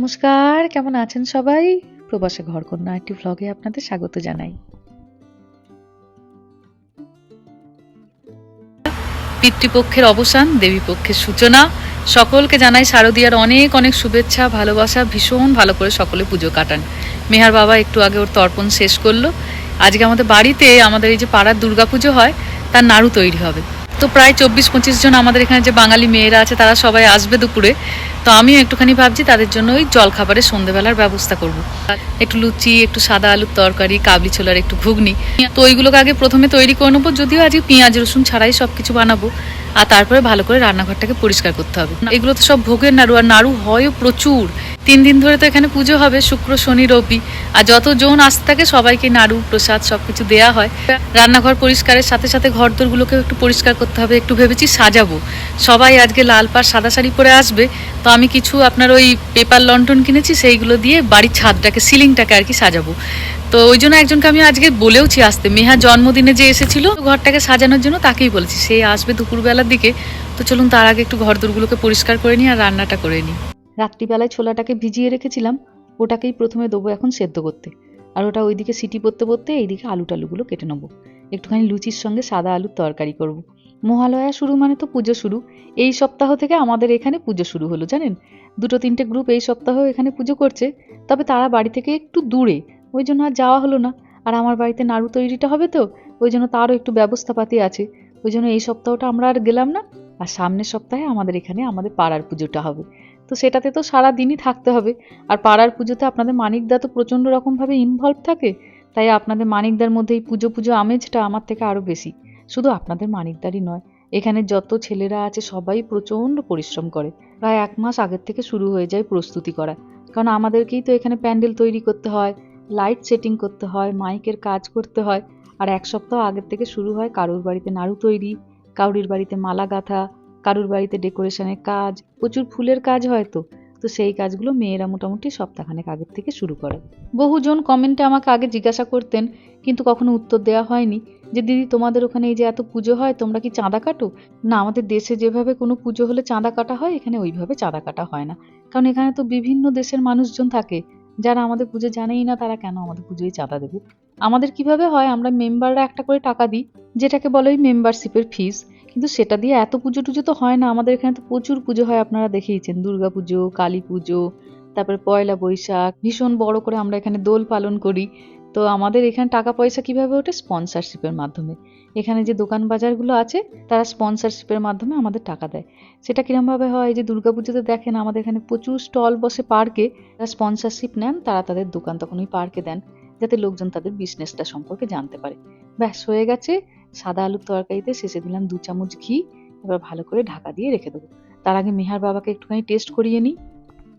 নমস্কার, কেমন আছেন সবাই? প্রবাসে ঘরকন্যা একটি ভ্লগে আপনাদের স্বাগত জানাই। পিতৃপক্ষের অবসান দেবী পক্ষের সূচনা, সকলকে জানাই শারদীয়ার অনেক অনেক শুভেচ্ছা, ভালোবাসা, ভীষণ ভালো করে সকলে পুজো কাটান। মেহার বাবা একটু আগে ওর তর্পণ শেষ করল। আজকে আমাদের বাড়িতে আমাদের এই যে পাড়ার দুর্গাপুজো হয়, তার নাড়ু তৈরি হবে। তো প্রায় চব্বিশ, পঁচিশ জন আমাদের এখানে যে বাঙালি মেয়েরা আছে, তারা সবাই আসবে দুপুরে। তো আমিও একটুখানি ভাবছি তাদের জন্য ওই জলখাবারের সন্ধেবেলার ব্যবস্থা করব। একটু লুচি, একটু সাদা আলুর তরকারি, কাবলি ছোলার একটু ঘুগনি। তো ওইগুলোকে আগে প্রথমে তৈরি করে নেব, যদিও আজকে পেঁয়াজ, রসুন ছাড়াই সব কিছু বানাবো। আর তারপরে ভালো করে রান্নাঘরটাকে পরিষ্কার করতে হবে। এগুলো তো সব ভোগের নাড়ু, আর নাড়ু হয়ও প্রচুর। তিন দিন ধরে তো এখানে পুজো হবে, শুক্র, শনি, রবি। আর যতজন আসতে থাকে, সবাইকে নাড়ু, প্রসাদ সব কিছু দেওয়া হয়। রান্নাঘর পরিষ্কারের সাথে সাথে ঘর দোরগুলোকেও একটু পরিষ্কার করতে হবে, একটু ভেবেছি সাজাবো। সবাই আজকে লাল পাড়, সাদা শাড়ি পরে আসবে। তো আমি কিছু আপনার ওই পেপার লন্ঠন কিনেছি, সেইগুলো দিয়ে বাড়ির ছাদটাকে, সিলিংটাকে আর কি সাজাবো। তো ওই জন্য একজনকে আমি আজকে বলেওছি আসতে। মেহা জন্মদিনে যে এসেছিল, ঘরটাকে সাজানোর জন্য তাকেই বলেছি। সে আসবে দুপুরবেলার দিকে, তো চলুন তার আগে একটু ঘর দোরগুলোকে পরিষ্কার করে নিই আর রান্নাটা করে নিই। রাত্রিবেলায় ছোলাটাকে ভিজিয়ে রেখেছিলাম, ওটাকেই প্রথমে দেবো এখন সেদ্ধ করতে। আর ওটা ওইদিকে সিটি পড়তে পড়তে এইদিকে আলু টালুগুলো কেটে নেব। একটুখানি লুচির সঙ্গে সাদা আলুর তরকারি করব। মহালয়া শুরু মানে তো পুজো শুরু। এই সপ্তাহ থেকে আমাদের এখানে পুজো শুরু হলো, জানেন? দুটো তিনটে গ্রুপ এই সপ্তাহ এখানে পুজো করছে। তবে তারা বাড়ি থেকে একটু দূরে ওই জন্য আর যাওয়া হলো না। আর আমার বাড়িতে নাড়ু তৈরিটা হবে তো, ওই জন্য তারও একটু ব্যবস্থাপাতি আছে। ওই জন্য এই সপ্তাহটা আমরা আর গেলাম না। আর সামনের সপ্তাহে আমাদের এখানে আমাদের পাড়ার পুজোটা হবে। তো সেটাতে তো সারা দিনই থাকতে হবে। আর পাড়ার পুজোতে আপনাদের মানিকদা তো প্রচণ্ড রকমভাবে ইনভলভ থাকে। তাই আপনাদের মানিকদার মধ্যে এই পুজো পুজো আমেজটা আমার থেকে আরও বেশি। শুধু আপনাদের মানিকদারই নয়, এখানে যত ছেলেরা আছে সবাই প্রচণ্ড পরিশ্রম করে। প্রায় এক মাস আগের থেকে শুরু হয়ে যায় প্রস্তুতি করা। কারণ আমাদেরকেই তো এখানে প্যান্ডেল তৈরি করতে হয় লাইট সেটিং করতে হয় মাইকের কাজ করতে হয়, আর এক সপ্তাহ আগের থেকে শুরু হয় কারুর বাড়িতে নাড়ু তৈরি, কারুর বাড়িতে মালা গাঁথা, কারুর বাড়িতে ডেকোরেশনের কাজ, প্রচুর ফুলের কাজ হয় তো। তো সেই কাজগুলো মেয়েরা মোটামুটি সপ্তাহখানেক আগের থেকে শুরু করে। বহুজন কমেন্টে আমাকে আগে জিজ্ঞাসা করতেন, কিন্তু কখনো উত্তর দেওয়া হয়নি যে, দিদি, তোমাদের ওখানে এই যে এত পুজো হয়, তোমরা কি চাঁদা কাটো? না, আমাদের দেশে যেভাবে কোনো পুজো হলে চাঁদা কাটা হয়, এখানে ওইভাবে চাঁদা কাটা হয় না। কারণ এখানে তো বিভিন্ন দেশের মানুষজন থাকে যারা আমাদের পুজো জানেই না, তারা কেন আমাদের পুজোয় চাঁদা দেবে? আমাদের কীভাবে হয়, আমরা মেম্বাররা একটা করে টাকা দিই, যেটাকে বলে ওই মেম্বারশিপের ফিস কিন্তু সেটা দিয়ে এত পুজো টুজো তো হয় না। আমাদের এখানে তো প্রচুর পুজো হয়, আপনারা দেখেইছেন, দুর্গা পুজো, কালী পুজো, তারপরে পয়লা বৈশাখ, ভীষণ বড় করে আমরা এখানে দোল পালন করি। তো আমাদের এখানে টাকা পয়সা কীভাবে ওঠে? স্পন্সরশিপের মাধ্যমে। এখানে যে দোকান বাজারগুলো আছে, তারা স্পন্সরশিপের মাধ্যমে আমাদের টাকা দেয়। সেটা কিরমভাবে হয়? যে দুর্গাপুজোতে দেখেন, আমাদের এখানে প্রচুর স্টল বসে পার্কে যারা স্পন্সারশিপ নেন, তারা তাদের দোকান তখন ওই পার্কে দেন, যাতে লোকজন তাদের বিজনেসটা সম্পর্কে জানতে পারে। ব্যাস, হয়ে গেছে। সাদা আলুর তরকারিতে শেষে দিলাম দু চামচ ঘি, এবার ভালো করে ঢাকা দিয়ে রেখে দেবো। তার আগে মেহার বাবাকে একটুখানি টেস্ট করিয়ে নিই।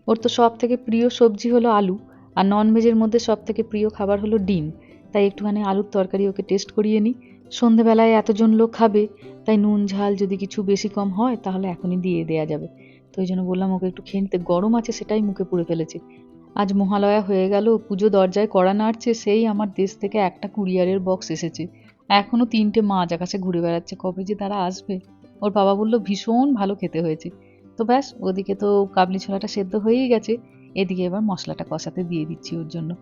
ওর তো সব থেকে প্রিয় সবজি হলো আলু, আর ননভেজের মধ্যে সব থেকে প্রিয় খাবার হলো ডিম। তাই একটুখানি আলুর তরকারি ওকে টেস্ট করিয়ে নিই। সন্ধেবেলায় এতজন লোক খাবে, তাই নুন, ঝাল যদি কিছু বেশি কম হয়, তাহলে এখনই দিয়ে দেওয়া যাবে। তো ওই জন্য বললাম, ওকে একটু খেয়ে নিতে। গরম আছে, সেটাই মুখে পুড়ে ফেলেছে। আজ মহালয়া হয়ে গেল পুজো দরজায় কড়া নাড়ছে, সেই আমার দেশ থেকে একটা কুরিয়ারের বক্স এসেছে। এখনও তিনটে মাছ আকাশে ঘুরে বেড়াচ্ছে। কবে যে তারা আসবে? ওর বাবা বলল, ভীষণ ভালো খেতে হয়েছে। তো ব্যাস, ওদিকে তো কাবলি ছোলাটা সেদ্ধ হয়েই গেছে। এদিকে এবার মশলাটা কষাতে দিয়ে দিচ্ছি ওর জন্য।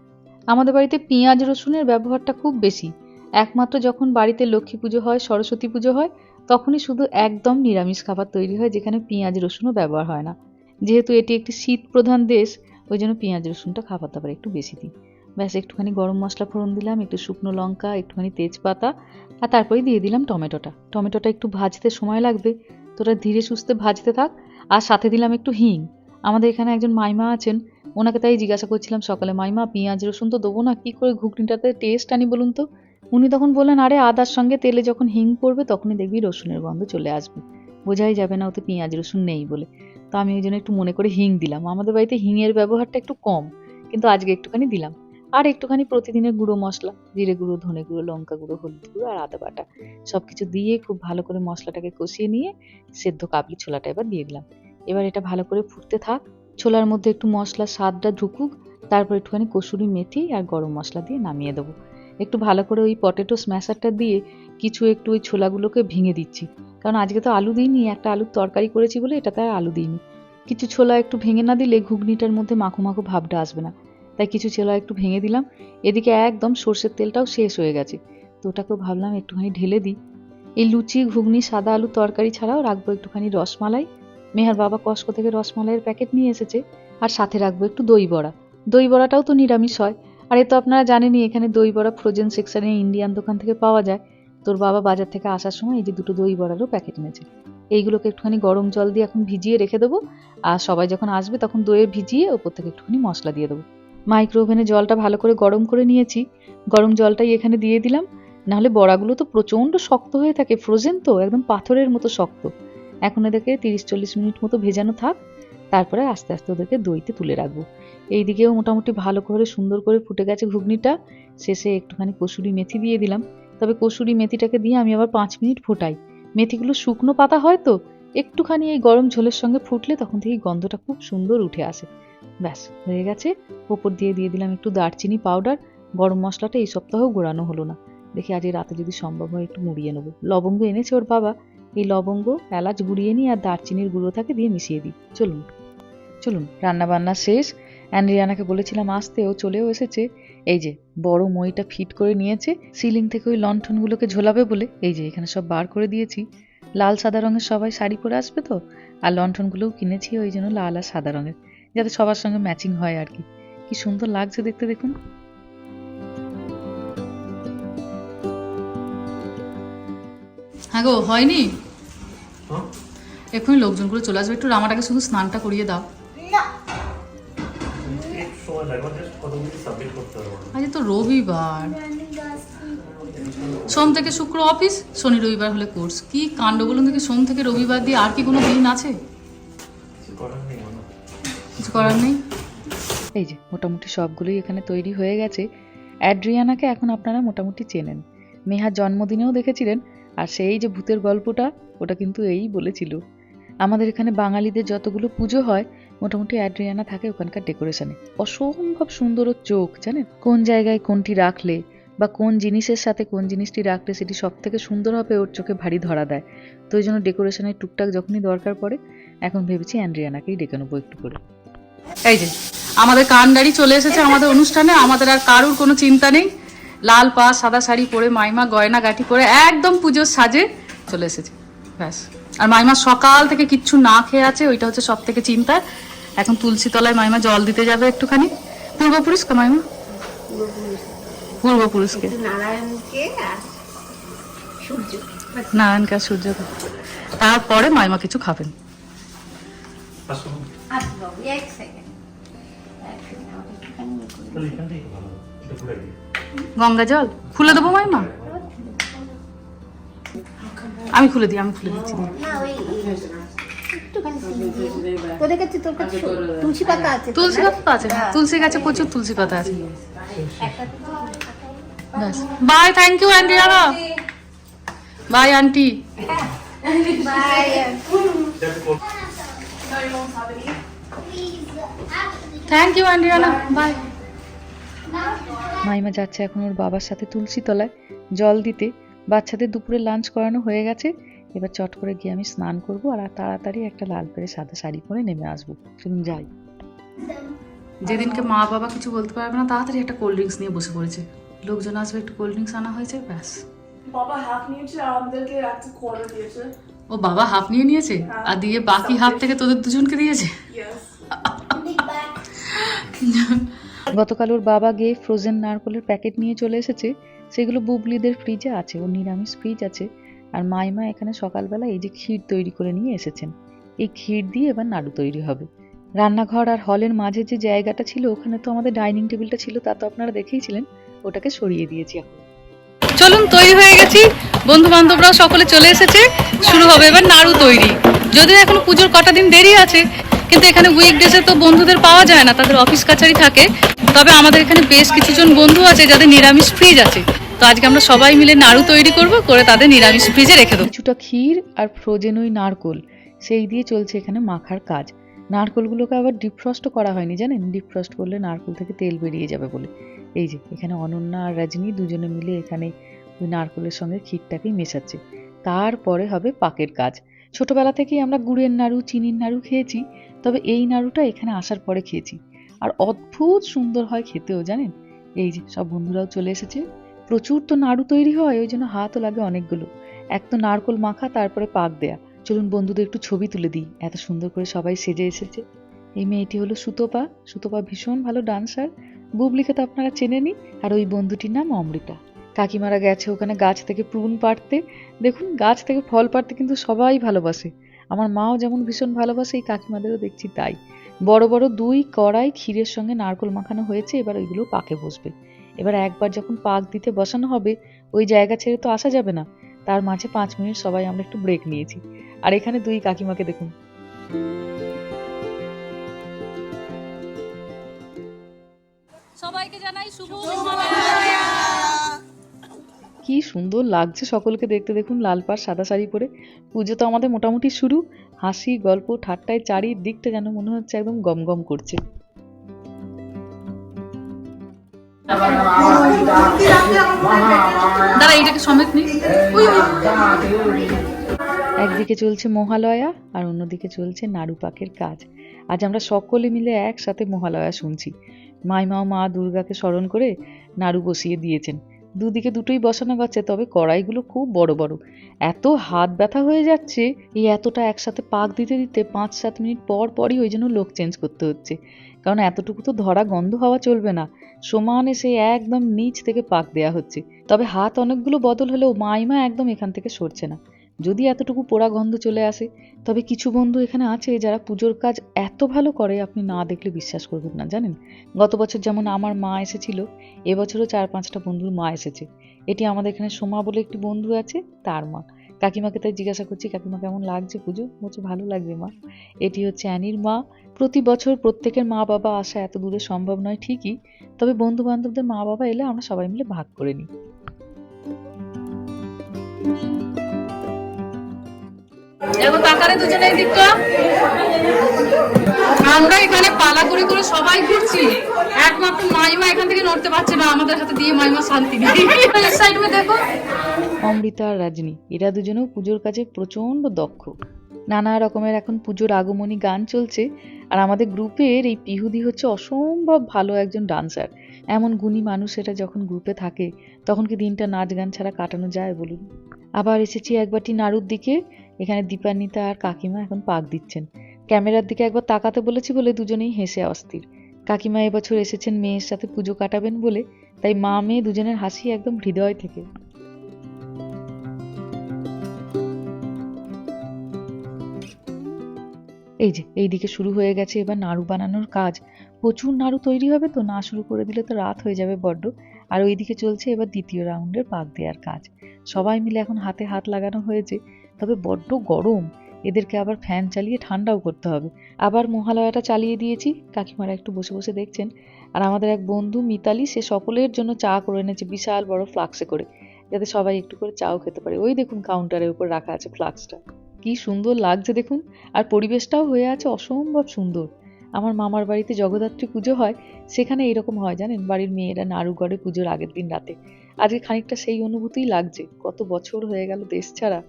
আমাদের বাড়িতে পেঁয়াজ রসুনের ব্যবহারটা খুব বেশি। একমাত্র যখন বাড়িতে লক্ষ্মী পুজো হয়, সরস্বতী পুজো হয়, তখনই শুধু একদম নিরামিষ খাবার তৈরি হয়, যেখানে পেঁয়াজ রসুনও ব্যবহার হয় না। যেহেতু এটি একটি শীত প্রধান দেশ, ওই জন্য পেঁয়াজ রসুনটা খাবার দাবার একটু বেশি দিই। ব্যাস, একটুখানি গরম মশলা ফোড়ন দিলাম, একটু শুকনো লঙ্কা, একটুখানি তেজপাতা, আর তারপরে দিয়ে দিলাম টমেটোটা। টমেটোটা একটু ভাজতে সময় লাগবে, তোরা ধীরে সুস্থে ভাজতে থাক, আর সাথে দিলাম একটু হিং। আমাদের এখানে একজন মাইমা আছেন, ওনাকে তাই জিজ্ঞাসা করছিলাম সকালে, মাইমা, পেঁয়াজ রসুন তো দেবো না, কী করে ঘুগনিটাতে টেস্ট আনি বলুন তো? উনি তখন বললেন, আরে, আদার সঙ্গে তেলে যখন হিং পড়বে, তখনই দেখবি রসুনের গন্ধ চলে আসবে। বোঝাই যাবে না, ওতে পেঁয়াজ রসুন নেই বলে। তো আমি ওই জন্য একটু মনে করে হিং দিলাম। আমাদের বাড়িতে হিংয়ের ব্যবহারটা একটু কম, কিন্তু আজকে একটুখানি দিলাম। আর একটুখানি প্রতিদিনের গুঁড়ো মশলা, জিরে গুঁড়ো, ধনে গুঁড়ো, লঙ্কা গুঁড়ো, হলুদ গুঁড়ো আর আদা বাটা। সব কিছু দিয়ে খুব ভালো করে মশলাটাকে কষিয়ে নিয়ে সেদ্ধ কাবলি ছোলাটা এবার দিয়ে দিলাম। এবার এটা ভালো করে ফুটতে থাক। ছোলার মধ্যে একটু মশলার স্বাদটা ঢুকুক, তারপর একটুখানি কসুরি মেথি আর গরম মশলা দিয়ে নামিয়ে দেবো। একটু ভালো করে ওই পটেটো স্ম্যাশারটা দিয়ে কিছু একটু ওই ছোলাগুলোকে ভেঙে দিচ্ছি। কারণ আজকে তো আলু দিইনি, একটা আলুর তরকারি করেছি বলে এটাতে আর আলু দিইনি। কিছু ছোলা একটু ভেঙে না দিলে ঘুগনিটার মধ্যে মাখো মাখো ভাবটা আসবে না। তাই কিছু ছোলা একটু ভেঙে দিলাম। এদিকে একদম সর্ষের তেলটাও শেষ হয়ে গেছে। তো ওটাকেও ভাবলাম একটুখানি ঢেলে দিই। এই লুচি, ঘুগনি, সাদা আলু তরকারি ছাড়াও রাখব একটুখানি রসমালাই। মেহার বাবা কস্কো থেকে রসমালাইয়ের প্যাকেট নিয়ে এসেছে। আর সাথে রাখব একটু দই বড়া। দই বড়াটাও তো নিরামিষ হয়। আর এ তো আপনারা জানেনই, এখানে দই বড়া, ফ্রোজেন সেকশনে ইন্ডিয়ান দোকান থেকে পাওয়া যায়। তোর বাবা বাজার থেকে আসার সময় এই যে দুটো দই বড়ারও প্যাকেট এনেছে। এইগুলোকে একটুখানি গরম জল দিয়ে এখন ভিজিয়ে রেখে দেবো। আর সবাই যখন আসবে, তখন দইয়ে ভিজিয়ে ওপর থেকে একটুখানি মশলা দিয়ে দেবো। মাইক্রো ওভেনে জলটা ভালো করে গরম করে নিয়েছি। গরম জলটাই এখানে দিয়ে দিলাম। নাহলে বড়াগুলো তো প্রচণ্ড শক্ত হয়ে থাকে। ফ্রোজেন তো, একদম পাথরের মতো শক্ত। এখন এদেরকে তিরিশ চল্লিশ মিনিট মতো ভেজানো থাক। তারপরে আস্তে আস্তে ওদেরকে দইতে তুলে রাখব। এই দিকেও মোটামুটি ভালো করে সুন্দর করে ফুটে গেছে ঘুগনিটা। শেষে একটুখানি কসুরি মেথি দিয়ে দিলাম। তবে কসুরি মেথিটাকে দিয়ে আমি আবার পাঁচ মিনিট ফোটাই। মেথিগুলো শুকনো পাতা হয় তো, একটুখানি এই গরম ঝোলের সঙ্গে ফুটলে তখন থেকে গন্ধটা খুব সুন্দর উঠে আসে। ব্যাস, হয়ে গেছে। ওপর দিয়ে দিয়ে দিলাম একটু দারচিনি পাউডার। গরম মশলাটা এই সপ্তাহেও গোড়ানো হলো না। দেখি আজ রাতে যদি সম্ভব হয় একটু মুড়িয়ে নেব। লবঙ্গ এনেছে ওর বাবা। এই লবঙ্গ, এলাচ গুঁড়িয়ে নিই আর দারচিনির গুঁড়ো থাকে দিয়ে মিশিয়ে দিই। চলুন চলুন রান্না বান্না শেষ অ্যান্ড্রিয়ানাকে বলেছিলাম আসতে ও চলেও এসেছে। এই যে বড় মইটা ফিট করে নিয়েছে সিলিং থেকে ওই লণ্ঠনগুলোকে ঝোলাবে বলে। এই যে এখানে সব বার করে দিয়েছি। লাল সাদা রঙের সবাই শাড়ি পরে আসবে তো? আর লণ্ঠনগুলোও কিনেছি ওই জন্য লাল আর সাদা রঙের যাতে সবার সঙ্গে ম্যাচিং হয় আর কি। কি সুন্দর লাগছে দেখতে দেখুন। হ্যাঁ গো হয়নি? হ্যাঁ? এক্ষুনি লোকজনগুলো চলে আসবে। একটু রামাটাকে শুধু স্নানটা করিয়ে দাও। লাগবে জাস্ট কতগুলি সাবমিট করতে হবে আজ তো রবিবার। সোম থেকে শুক্র অফিস শনি রবিবার হলে কোর্স কি কাণ্ড বলুন দেখি সোম থেকে রবিবার দিয়ে আর কি কোনো দিন আছে? কিছু করার নেই কিছু করার নেই? এই যে মোটামুটি সবগুলোই এখানে তৈরি হয়ে গেছে। অ্যাড্রিয়ানাকে এখন আপনারা মোটামুটি চেনেন। মেহার জন্মদিনেও দেখেছিলেন আর সেই যে ভূতের গল্পটা ওটা কিন্তু এই বলেছিল। আমাদের এখানে বাঙালিদের যতগুলো পুজো হয় মোটামুটি অ্যাড্রিয়ানা থাকে ওখানকার ডেকোরেশনে অসম্ভব সুন্দর ওর চোখ, জানেন? কোন জায়গায় কোনটি রাখলে বা কোন জিনিসের সাথে কোন জিনিসটি রাখলে সেটি সব থেকে সুন্দর হবে ওর চোখে ভারী ধরা দেয়। তো ওই জন্য ডেকোরেশনের টুকটাক যখনই দরকার পড়ে, এখন ভেবেছি অ্যান্ড্রিয়ানাকেই ডেকে নেব একটু করে। এই যে, আমাদের কান্ডারি চলে এসেছে আমাদের অনুষ্ঠানে, আমাদের আর কারুর কোনো চিন্তা নেই। লাল পা, সাদা শাড়ি পরে মাইমা গয়না গাঠি পরে একদম পুজোর সাজে চলে এসেছে। ব্যাস। আর মাইমা সকাল থেকে কিচ্ছু না খেয়ে আছে ওইটা হচ্ছে সব থেকে চিন্তা। এখন তুলসী তলায় মাইমা জল দিতে যাবে একটুখানি। পূর্বপুরুষ কা মাইমা? পূর্বপুরুষকে। নারায়ণকে আর সূর্য। নারায়ণকে আর সূর্য। তারপরে মাইমা কিছু খাবেন। গঙ্গা জল? খুলে দেবো মাইমা? আমি খুলে দিই আমি খুলে দিচ্ছি। তুলসী পাতা আছে। তুলসী পাতা আছে তুলসী গাছে প্রচুর তুলসী পাতা আছে। Bye thank you auntie Ara bye auntie thank you auntie Ara bye মাইমা যাচ্ছে এখন ওর বাবার সাথে তুলসী তলায় জল দিতে। বাচ্চাদের দুপুরে লাঞ্চ করানো হয়ে গেছে। এবার চট করে গিয়ে আমি স্নান করব আর তাড়াতাড়ি একটা লাল পেরে সাদা শাড়ি পরে নেমে আসব। চলুন যাই। যেদিনকে মা বাবা কিছু বলতে পারবে না তাড়াতাড়ি একটা কোল্ড ড্রিঙ্কস নিয়ে বসে পড়েছে। লোকজন আসবে একটু কোল্ড ড্রিঙ্কস আনা হয়েছে ব্যাস। বাবা হাফ নিয়েছে আর আমাদেরকে একটা কোয়ার্টার দিয়েছে। ও বাবা হাফ নিয়ে নিয়েছে? আর দিয়ে বাকি হাফ থেকে তোদের দুজনকে দিয়েছে? গতকাল ওর বাবা গিয়ে ফ্রোজেন নারকলের প্যাকেট নিয়ে চলে এসেছে। সেগুলো বুবলিদের ফ্রিজে আছে ওর নিরামিষ ফ্রিজ আছে। আর মাইমা এখানে সকালবেলা এই যে ক্ষীর তৈরি করে নিয়ে এসেছেন। এই ক্ষীর দিয়ে এবার নাড়ু তৈরি হবে। রান্নাঘর আর হলের মাঝে যে জায়গাটা ছিল, ওখানে তো আমাদের ডাইনিং টেবিলটা ছিল, তা তো আপনারা দেখেইছিলেন। ওটাকে সরিয়ে দিয়েছি এখন। চলুন, তৈরি হয়ে গেছি। বন্ধু বান্ধবরাও সকলে চলে এসেছে। শুরু হবে এবার নাড়ু তৈরি। যদিও এখনও পুজোর কটা দিন দেরি আছে কিন্তু এখানে উইকডেজে তো বন্ধুদের পাওয়া যায় না, তাদের অফিস কাছারি থাকে। তবে আমাদের এখানে বেশ কিছুজন বন্ধু আছে যাদের নিরামিষ ফ্রিজ আছে। তো আজকে আমরা সবাই মিলে নাড়ু তৈরি করব, করে তাদের নিরামিষ ফ্রিজে রেখে দেবো। কিছুটা ক্ষীর আর ফ্রোজেন ওই নারকোল, সেই দিয়ে চলছে এখানে মাখার কাজ। নারকোলগুলোকে আবার ডিফ্রস্ট করা হয়নি, জানেন? ডিফ্রস্ট করলে নারকোল থেকে তেল বেরিয়ে যাবে বলে। এই যে, এখানে অনন্যা আর রজনী দুজনে মিলে এখানে ওই নারকোলের সঙ্গে ক্ষীরটাকেই মেশাচ্ছে। তারপরে হবে পাকের কাজ। ছোটবেলা থেকেই আমরা গুড়ের নাড়ু, চিনির নাড়ু খেয়েছি, তবে এই নাড়ুটা এখানে আসার পরে খেয়েছি। আর অদ্ভুত সুন্দর হয় খেতেও, জানেন? এই যে, সব বন্ধুরাও চলে এসেছে। প্রচুর তো নাড়ু তৈরি হয়, ওই জন্য হাতও লাগে অনেকগুলো। এক তো নারকোল মাখা, তারপরে পাক দেয়া। চলুন বন্ধুদের একটু ছবি তুলে দিই। এত সুন্দর করে সবাই সেজে এসেছে। এই মেয়েটি হলো সুতপা। সুতপা ভীষণ ভালো ডান্সার। বুবলিকে তো আপনারা চেনেনি আর ওই বন্ধুটির নাম অমৃতা। কাকিমারা গেছে, ওখানে গাছ থেকে প্রুন পাড়তে। দেখুন, গাছ থেকে ফল পাড়তে কিন্তু সবাই ভালোবাসে। আমার মাও যেমন ভীষণ ভালোবাসে, এই কাকিমাদেরও দেখছি তাই। বড় বড় দুই কড়াই ক্ষীরের সঙ্গে নারকোল মাখানো হয়েছে, এবার ওইগুলো পাকে বসবে। এবার একবার যখন পাক দিতে বসানো হবে, ওই জায়গা ছেড়ে তো আসা যাবে না। তার মাঝে পাঁচ মিনিট সবাই আমরা একটু ব্রেক নিয়েছি। আর এখানে দুই কাকিমাকে দেখুন। সবাইকে জানাই শুভ কি সুন্দর লাগছে সকলকে দেখতে। দেখুন, লাল পাড় সাদা শাড়ি পরে। পুজো তো আমাদের মোটামুটি শুরু। হাসি, গল্প, ঠাট্টায় চারিদিকটা যেন মনে হচ্ছে একদম গম গম করছে একদিকে চলছে মহালয়া আর অন্যদিকে চলছে নাড়ু পাকের কাজ। আজ আমরা সকলে মিলে একসাথে মহালয়া শুনছি। মাইমা মা দুর্গাকে স্মরণ করে নাড়ু বসিয়ে দিয়েছেন। দুদিকে দুটোই বসানো গেছে, তবে কড়াইগুলো খুব বড় বড়। এত হাত ব্যথা হয়ে যাচ্ছে, এই এতটা একসাথে পাক দিতে দিতে পাঁচ সাত মিনিট পর পরই ওই জন্য লোক চেঞ্জ করতে হচ্ছে। কারণ এতটুকু তো ধরা গন্ধ হওয়া চলবে না। সমান সেই একদম নিচ থেকে পাক দেওয়া হচ্ছে। তবে হাত অনেকগুলো বদল হলেও মাইমা একদম এখান থেকে সরছে না। যদি এতটুকু পোড়া গন্ধ চলে আসে, তবে কিছু বন্ধু এখানে আছে যারা পুজোর কাজ এত ভালো করে আপনি না দেখলে বিশ্বাস করবেন না, জানেন? গত বছর যেমন আমার মা এসেছিল এবছরও চার পাঁচটা বন্ধুর মা এসেছে। এটি আমাদের এখানে সোমা বলে একটি বন্ধু আছে, তার মা। কাকিমাকে তাই জিজ্ঞাসা করছি, কাকিমা, কেমন লাগছে পুজো? বলছে, ভালো লাগবে মা। এটি হচ্ছে অ্যানির মা। প্রতি বছর প্রত্যেকের মা বাবা আসা এত দূরে সম্ভব নয়, ঠিকই। তবে বন্ধু বান্ধবদের মা বাবা এলে আমরা সবাই মিলে ভাগ করে নিই। দেখো তাকারে দুজনে এই দিকটা আমরা এখানে পালা করে করে সবাই ঘুরছি। একমাত্র মাইমা এখান থেকে নড়তে পারছে না, আমাদের হাতে দিয়ে মাইমা শান্তি সাইড দেখো। অমৃতা আর রাজনী, এরা দুজনেও পুজোর কাজে প্রচণ্ড দক্ষ। নানা রকমের এখন পুজোর আগমনী গান চলছে, আর আমাদের গ্রুপের এই পিহুদি হচ্ছে অসম্ভব ভালো একজন ডান্সার। এমন গুণী মানুষ মানুষেরা যখন গ্রুপে থাকে, তখন কি দিনটা নাচ গান ছাড়া কাটানো যায় বলুন? আবার এসেছি একবারটি নাড়ুর দিকে এখানে দীপান্বিতা আর কাকিমা এখন পাক দিচ্ছেন। ক্যামেরার দিকে একবার তাকাতে বলেছি বলে দুজনেই হেসে অস্থির। কাকিমা এবছর এসেছেন মেয়ের সাথে পুজো কাটাবেন বলে, তাই মা মেয়ে দুজনের হাসি একদম হৃদয় থেকে। এই যে এইদিকে শুরু হয়ে গেছে এবার নাড়ু বানানোর কাজ। প্রচুর নাড়ু তৈরি হবে তো, না শুরু করে দিলে তো রাত হয়ে যাবে বড্ড। আর ওইদিকে চলছে এবার দ্বিতীয় রাউন্ডের পাক দেওয়ার কাজ। সবাই মিলে এখন হাতে হাত লাগানো হয়েছে। তবে বড্ড গরম। এদেরকে আবার ফ্যান চালিয়ে ঠান্ডাও করতে হবে। আবার মহালয়াটা চালিয়ে দিয়েছি। কাকিমারা একটু বসে বসে দেখছেন। আর আমাদের এক বন্ধু মিতালি, সে সকলের জন্য চা করে এনেছে বিশাল বড় ফ্লাক্সে করে। যাতে সবাই একটু করে চাও খেতে পারে। ওই দেখুন কাউন্টারের উপর রাখা আছে ফ্লাক্সটা। কি সুন্দর লাগছে দেখুন। আর পরিবেশটাও হয়ে আছে অসম্ভব সুন্দর। আমার মামার বাড়িতে জগদ্ধাত্রী পুজো হয়, সেখানে এরকম হয় জানেন? বাড়ির মেয়েরা নাড়ু পুজোর আগের দিন রাতে। আজকে খানিকটা সেই অনুভূতিই লাগছে। কত বছর হয়ে গেল দেশ ছাড়া।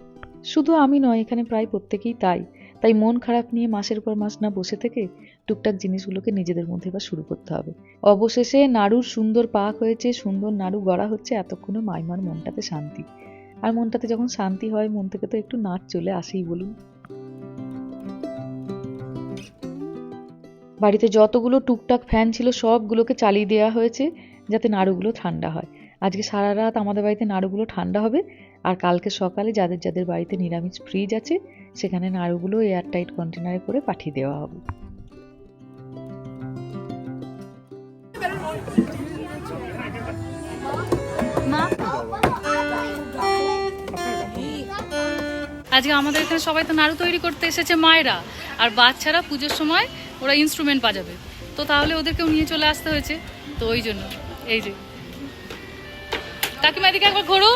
শুধু আমি নয়, এখানে প্রায় প্রত্যেকেই তাই। তাই মন খারাপ নিয়ে মাসের পর মাস না বসে থেকে টুকটাক জিনিসগুলোকে নিজেদের মধ্যে এবার শুরু করতে হবে। অবশেষে নাড়ুর সুন্দর পাক হয়েছে, সুন্দর নাড়ু গড়া হচ্ছে, এতক্ষণে মাইমার মনটাতে শান্তি। আর মনটাতে যখন শান্তি হয়, মন থেকে তো একটু নাচ চলে আসেই বলুন। বাড়িতে যতগুলো টুকটাক ফ্যান ছিল, সবগুলোকে চালিয়ে দেওয়া হয়েছে, যাতে নাড়ুগুলো ঠান্ডা হয়। আজকে সারা রাত আমাদের বাড়িতে নাড়ুগুলো ঠান্ডা হবে আর কালকে সকালে যাদের যাদের বাড়িতে নিরামিষ ফ্রিজ আছে, সেখানে নাড়ুগুলো এয়ারটাইট কন্টেনারে করে পাঠিয়ে দেওয়া হবে। আজকে আমাদের এখানে সবাই তো নাড়ু তৈরি করতে এসেছে মায়েরা, আর বাচ্চারা পুজোর সময় ওরা ইনস্ট্রুমেন্ট বাজাবে। তো তাহলে ওদেরকেও নিয়ে চলে আসতে হয়েছে। তো ওই জন্য, এই যে। কাকিমা এদিকে একবার ঘোরো।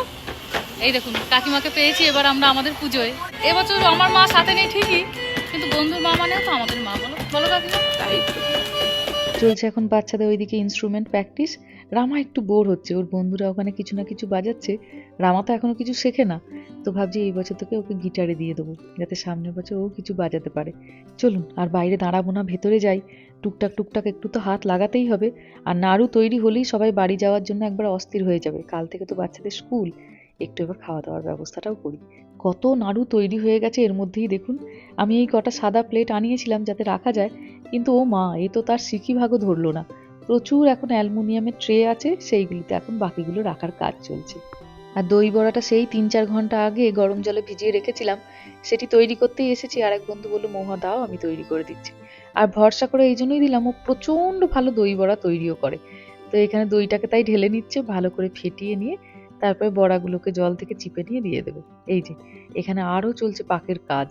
এই দেখুন কাকিমাকে পেয়েছি এবার আমরা আমাদের পুজোয়। এবছর আমার মা সাথে নেই ঠিকই কিন্তু বন্ধুর মা মানেও তো আমাদের মা বলো বলো কাকিমা। চলছে এখন বাচ্চাদের ওইদিকে ইনস্ট্রুমেন্ট প্র্যাকটিস রামা একটু বোর হচ্ছে ওর বন্ধুরা ওখানে কিছু না কিছু বাজাচ্ছে। রামা তো এখনও কিছু শেখে না তো ভাবছি এই বছর থেকে ওকে গিটারে দিয়ে দেবো যাতে সামনের বছর ও কিছু বাজাতে পারে। চলুন আর বাইরে দাঁড়াবো না ভেতরে যাই। টুকটাক টুকটাক একটু তো হাত লাগাতেই হবে আর নাড়ু তৈরি হলেই সবাই বাড়ি যাওয়ার জন্য একবার অস্থির হয়ে যাবে। কাল থেকে তো বাচ্চাদের স্কুল একটু এবার খাওয়া দাওয়ার ব্যবস্থাটাও করি। কত নাড়ু তৈরি হয়ে গেছে এর মধ্যেই দেখুন। আমি এই কটা সাদা প্লেট আনিয়েছিলাম যাতে রাখা যায়, কিন্তু ও মা, এ তো তার সিকি ভাগও ধরলো না। প্রচুর এখন অ্যালুমিনিয়ামের ট্রে আছে, সেইগুলিতে এখন বাকিগুলো রাখার কাজ চলছে। আর দই বড়াটা সেই তিন চার ঘণ্টা আগে গরম জলে ভিজিয়ে রেখেছিলাম। সেটি তৈরি করতেই এসেছি। আর এক বন্ধু বলল মৌহা দাও, আমি তৈরি করে দিচ্ছি। আর ভরসা করে এই জন্যই দিলাম, ও প্রচণ্ড ভালো দই বড়া তৈরিও করে। তো এখানে দইটাকে তাই ঢেলে নিচ্ছে, ভালো করে ফেটিয়ে নিয়ে তারপরে বড়াগুলোকে জল থেকে চিপে নিয়ে দিয়ে দেবে। এই যে, এখানে আরও চলছে পাকের কাজ।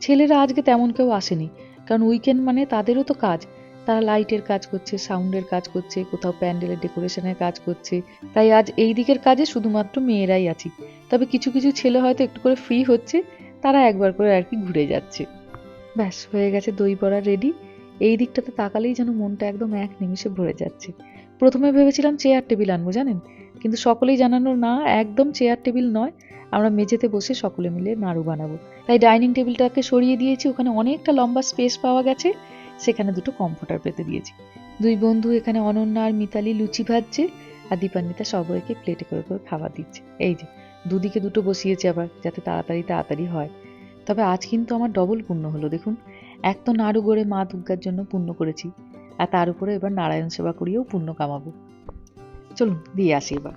ছেলেরা আজকে তেমন কেউ আসেনি, কারণ উইকেন্ড মানে তাদেরও তো কাজ। তারা লাইটের কাজ করছে সাউন্ডের কাজ করছে, কোথাও প্যান্ডেলের ডেকোরেশনের কাজ করছে। তাই আজ এই দিকের কাজে শুধুমাত্র মেয়েরাই আছি। তবে কিছু কিছু ছেলে হয়তো একটু করে ফ্রি হচ্ছে, তারা একবার করে আর কি ঘুরে যাচ্ছে। ব্যাস, হয়ে গেছে দই বড়া রেডি এই দিকটাতে তাকালেই যেন মনটা একদম এক নিমিষে ভরে যাচ্ছে। প্রথমে ভেবেছিলাম চেয়ার টেবিল আনব, জানেন? কিন্তু সকলেই জানানো না, একদম চেয়ার টেবিল নয়, আমরা মেঝেতে বসে সকলে মিলে নাড়ু বানাবো। তাই ডাইনিং টেবিলটাকে সরিয়ে দিয়েছি, ওখানে অনেকটা লম্বা স্পেস পাওয়া গেছে, সেখানে দুটো কমফোর্টার পেতে দিয়েছি। দুই বন্ধু এখানে অনন্যা আর মিতালি লুচি ভাজছে, আর দীপান্বিতা সবাইকে প্লেটে করে করে খাবার দিচ্ছে। এই যে, দুদিকে দুটো বসিয়েছে আবার, যাতে তাড়াতাড়ি তাড়াতাড়ি হয়। তবে আজ কিন্তু আমার ডবল পুণ্য হলো, দেখুন। এক তো নাড়ু গড়ে মা দুর্গার জন্য পুণ্য করেছি, আর তার উপরে এবার নারায়ণ সেবা করিয়েও পুণ্য কামাবো। চলুন, দিয়ে আসি এবার।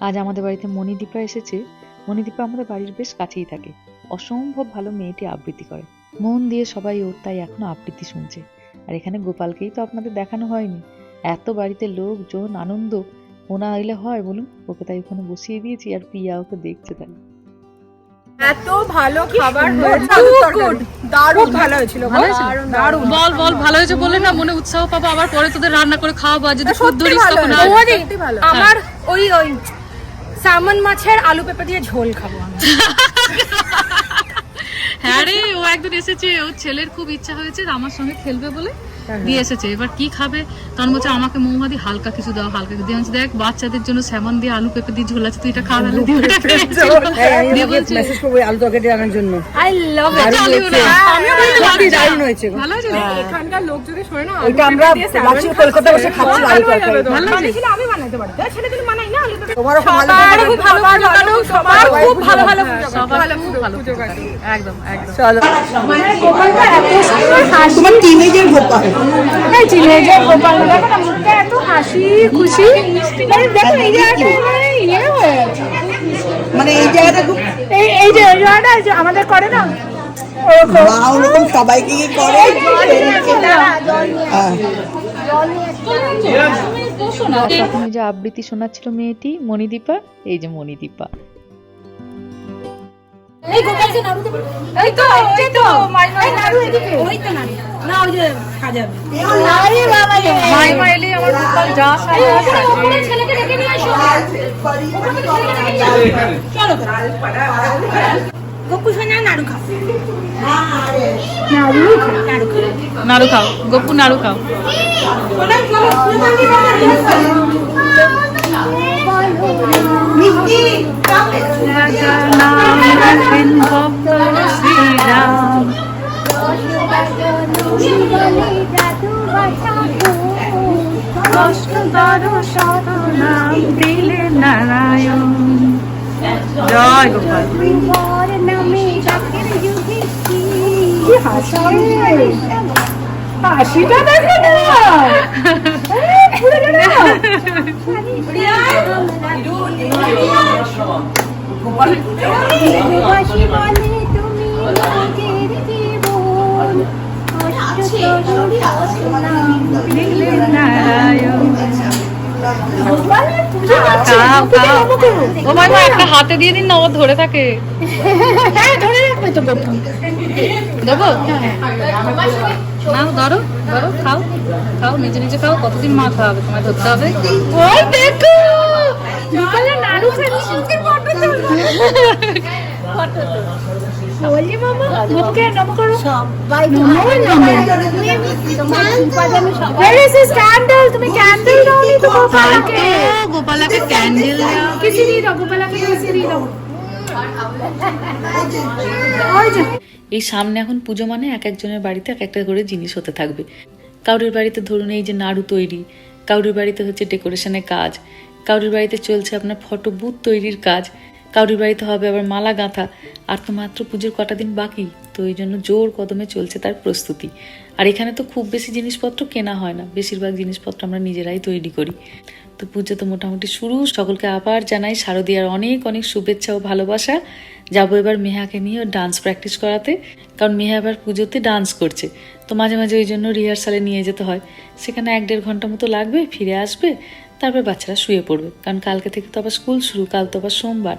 আজ আমাদের বাড়িতে মণিদীপা এসেছে। মণিদীপা আমাদের বাড়ির বেশ কাছেই থাকে। অসম্ভব ভালো মেয়েটি আবৃত্তি করে। মন দিয়ে সবাই ওর তাই এখনও আবৃত্তি শুনছে। আর এখানে গোপালকেই তো আপনাদের দেখানো হয়নি। এত বাড়িতে লোকজন, আনন্দ ওনা আইলে হয় বলুন? ওকে তাই ওখানে বসিয়ে দিয়েছি আর পিয়া ওকে দেখছে তাই। এত ভালো খাবার হয়েছে। দারুণ ভালো হয়েছিল দারুণ দারুণ বল বল ভালো হয়েছে বলে না মনে উৎসাহ পাবো আবার পরে তোদের রান্না করে খাওয়াবো যদি। আমার ওই ওই সামন মাছের আলু পেঁপে দিয়ে ঝোল খাব আমি। হ্যাঁ রে ও একদিন এসেছে ওর ছেলের খুব ইচ্ছা হয়েছে আমার সঙ্গে খেলবে বলে। দিয়ে এসেছে। এবার কি খাবে? তখন বলছে আমাকে মৌমাদি হালকা কিছু দাও হালকা কিছু দিয়ে আমি দেখ বাচ্চাদের জন্য স্যামন দিয়ে আলু পেঁপে দিয়ে ঝোল আছে তুই এটা খাওয়া দিয়ে ওটা দিয়ে বলছে মেসেজ করব আলু তরকারি আনার জন্য। আই লাভ না। ভালো সত্যি দারুণ হয়েছে ভালো হয়েছে। এখানকার লোক যদি শোনে না আমরা রাঁচি কলকাতা বসে খাচ্ছি আলু তরকারি। বানিয়েছিলে আমি বানাতে পারি। তাই ছেলে কিন্তু বানাই না। আলু তোমারও খুব ভালো খুব ভালো কাটুক, সবার খুব ভালো ভালো সবার। খুব ভালো একদম একদম। চলো গোপালটা এত সুন্দর হাসি। তোমার টিনেজের গোপাল। এই টিনেজার গোপাল দেখো না মুখটা এত হাসি খুশি। মানে দেখো এই জায়গাটা মানে ইয়ে হয়ে মানে এই জায়গাটা খুব এই এই যে এই জায়গাটা আমাদের করে না মা ওরকম সবাইকে কি করে? হ্যাঁ। প্রথমে যে আবৃত্তি শোনাচ্ছিল মেয়েটি মণিদীপা এই যে মণিদীপা। এই গোপালকে নাড়ু দেবে এই তো এই তো এই নাড়ু এদিকে। ওই তো না ওই যে সাজাবে। আরে বাবা রে। মাইমা এলেই আমার গোপাল যা এই ওপরে ওপরে ছেলেকে ডেকে নিয়ে আসো চলো। গপু সোনা নাড়ু খাও। নাড়ু খাও। নাড়ু খাও। নাড়ু খাও। গপু নাড়ু খাও। শ্রীরাম দিলে নারায়ণ জয় গোপাল। হাসিটা দেখো না। নারায়ণ খাও খাও একটা হাতে দিয়ে দিন না ও ধরে থাকে হ্যাঁ দেবো নাও ধরো ধরো খাও খাও নিজে নিজে খাও কতদিন মা খাওয়াবে তোমায় ধরতে হবে বললি মামা মুখকে নম করো। সবাই সবাই। Where is this candle? তুমি ক্যান্ডেল দাওনি তো গোপালাকে। গোপালাকে ক্যান্ডেল কিসি দিয়ে দাও গোপালাকে কিসি দিয়ে দাও। এই সামনে এখন পুজো মানে এক একজনের বাড়িতে এক একটা করে জিনিস হতে থাকবে। কাউরির বাড়িতে ধরুন এই যে নাড়ু তৈরি কাউরির বাড়িতে হচ্ছে ডেকোরেশনের কাজ কাউরির বাড়িতে চলছে আপনার ফটো বুথ তৈরির কাজ কাউরির বাড়িতে হবে, আবার মালা গাঁথা। আর তো মাত্র পুজোর কটা দিন বাকি, তো এই জন্য জোর কদমে চলছে তার প্রস্তুতি। আর এখানে তো খুব বেশি জিনিসপত্র কেনা হয় না, বেশিরভাগ জিনিসপত্র আমরা নিজেরাই তৈরি করি। তো পুজো তো মোটামুটি শুরু, সকলকে আবার জানাই শারদীয়ার অনেক অনেক শুভেচ্ছা ও ভালোবাসা। যাব এবার মেহাকে নিয়ে ডান্স প্র্যাকটিস করাতে, কারণ মেহা এবার পুজোতে ডান্স করছে। তো মাঝে মাঝে ওই জন্য রিহার্সালে নিয়ে যেতে হয়। সেখানে এক দেড় ঘণ্টা মতো লাগবে, ফিরে আসবে, তারপর বাচ্চারা শুয়ে পড়বে। কারণ কালকে থেকে তো আবার স্কুল শুরু, কাল তো আবার সোমবার।